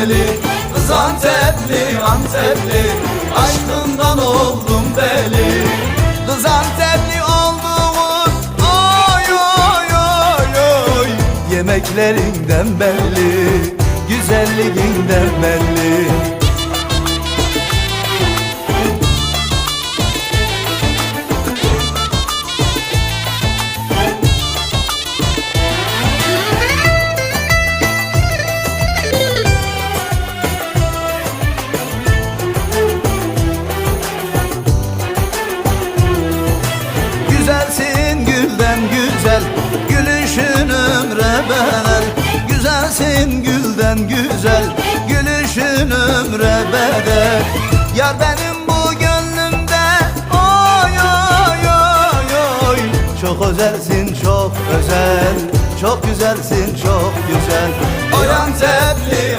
deli Kız Antepli Aşkından oldum deli. Kız Antepli olduğum Oy oy oy oy Yemeklerinden belli Güzelliğinden belli bedel Güzelsin gülden güzel Gülüşün ömre bedel. Yar benim bu gönlümde Oy oy oy oy. Çok özelsin çok özel. Çok güzelsin çok güzel. Oy Antepli Antepli